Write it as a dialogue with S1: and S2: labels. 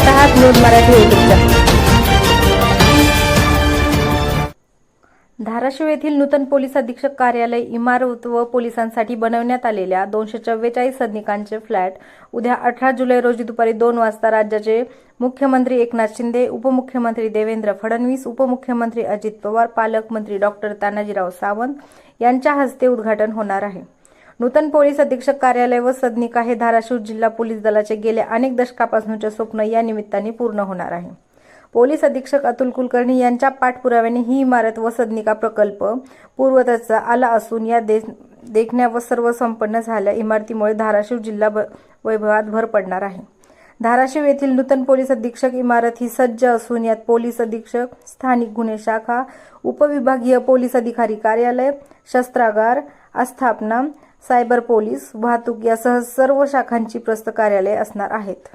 S1: News Marathi युट्यूबच्या धाराशिव येथील नूतन police अधीक्षक कार्यालय इमारत व पोलिसांसाठी बनवण्यात आलेल्या दोनशे चव्वेचाळीस सदनिकांचे फ्लॅट उद्या अठरा जुलै रोजी दुपारी दोन वाजता राज्याचे मुख्यमंत्री एकनाथ शिंदे उपमुख्यमंत्री देवेंद्र फडणवीस उपमुख्यमंत्री अजित पवार पालकमंत्री डॉक्टर तानाजीराव सावंत यांच्या हस्ते उद्घाटन होणार आहे. नूतन पोलीस अधीक्षक कार्यालय व सदनिका हे धाराशिव जिल्हा पोलीस दलाचे गेल्या अनेक दशकापासूनचे स्वप्न या निमित्ताने पूर्ण होणार आहे. पोलीस अधीक्षक अतुल कुलकर्णी यांच्या पाठपुराव्याने ही इमारत व सदनिका प्रकल्प पूर्वतचा आला असून या दे देखण्या व सर्व संपन्न झाल्या इमारतीमुळे धाराशिव जिल्हा वैभवात भर पडणार आहे. धाराशिव येथील नूतन पोलीस अधीक्षक इमारत ही सज्ज असून यात पोलीस अधीक्षक स्थानिक गुन्हे शाखा उपविभागीय पोलीस अधिकारी कार्यालय शस्त्रागार आस्थापना सायबर पोलीस वाहतूक यासह सर्व शाखांची प्रस्त कार्यालये असणार आहेत.